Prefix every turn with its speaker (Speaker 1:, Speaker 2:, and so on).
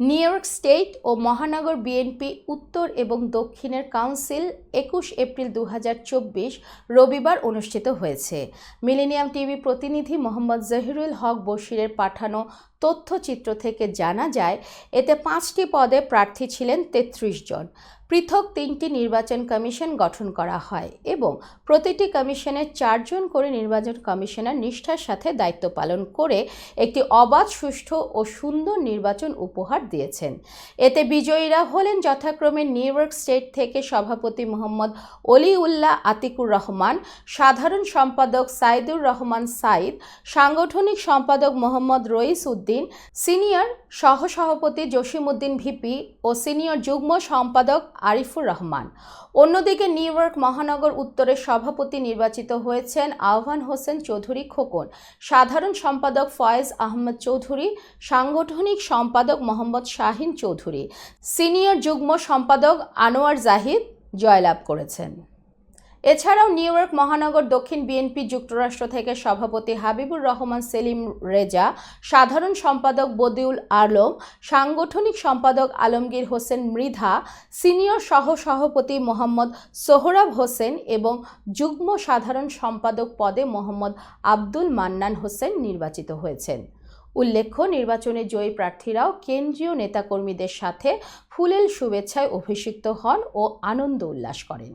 Speaker 1: New York state ও মহানগর BNP, উত্তর এবং দক্ষিণের কাউন্সিল একুশ এপ্রিল দু হাজার চব্বিশ রবিবার অনুষ্ঠিত হয়েছে। মিলেনিয়াম টিভি প্রতিনিধি মোহাম্মদ জহিরুল হক বশিরের পাঠানো তথ্যচিত্র থেকে জানা যায়, এতে পাঁচটি পদে প্রার্থী ছিলেন তেত্রিশ জন। পৃথক তিনটি নির্বাচন কমিশন গঠন করা হয় এবং প্রতিটি কমিশনের চারজন করে নির্বাচন কমিশনার নিষ্ঠার সাথে দায়িত্ব পালন করে একটি অবাধ, সুষ্ঠু ও সুন্দর নির্বাচন উপহার দিয়েছেন। এতে বিজয়ীরা হলেন যথাক্রমে নিউ ইয়র্ক স্টেট থেকে সভাপতি মোহাম্মদ অলিউল্লাহ আতিকুর রহমান, সাধারণ সম্পাদক সাইদুর রহমান সাইদ, সাংগঠনিক সম্পাদক মোহাম্মদ রইস উদ্দিন, সিনিয়র সহসভাপতি জসিমউদ্দিন ভিপি ও সিনিয়র যুগ্ম সম্পাদক আরিফুর রহমান। অন্যদিকে নিউ ইয়র্ক মহানগর উত্তরের সভাপতি নির্বাচিত হয়েছেন আহ্বান হোসেন চৌধুরী খোকন, সাধারণ সম্পাদক ফয়েজ আহমদ চৌধুরী, সাংগঠনিক সম্পাদক মোহাম্মদ শাহিন চৌধুরী। সিনিয়র যুগ্ম সম্পাদক আনোয়ার জাহিদ জয়লাভ করেছেন। এছাড়াও নিউ ইয়র্ক মহানগর দক্ষিণ বিএনপি যুক্তরাষ্ট্র থেকে সভাপতি হাবিবুর রহমান, সেলিম রেজা, সাধারণ সম্পাদক বদিউল আলম, সাংগঠনিক সম্পাদক আলমগীর হোসেন মৃধা, সিনিয়র সহ সভাপতি মোহাম্মদ সোহরাব হোসেন এবং যুগ্ম সাধারণ সম্পাদক পদে মোহাম্মদ আব্দুল মান্নান হোসেন নির্বাচিত হয়েছেন। উল্লেখ্য, নির্বাচনে জয়ী প্রার্থীরাও কেন্দ্রীয় নেতাকর্মীদের সাথে ফুলেল শুভেচ্ছায় অভিষিক্ত হন ও আনন্দ উল্লাস করেন।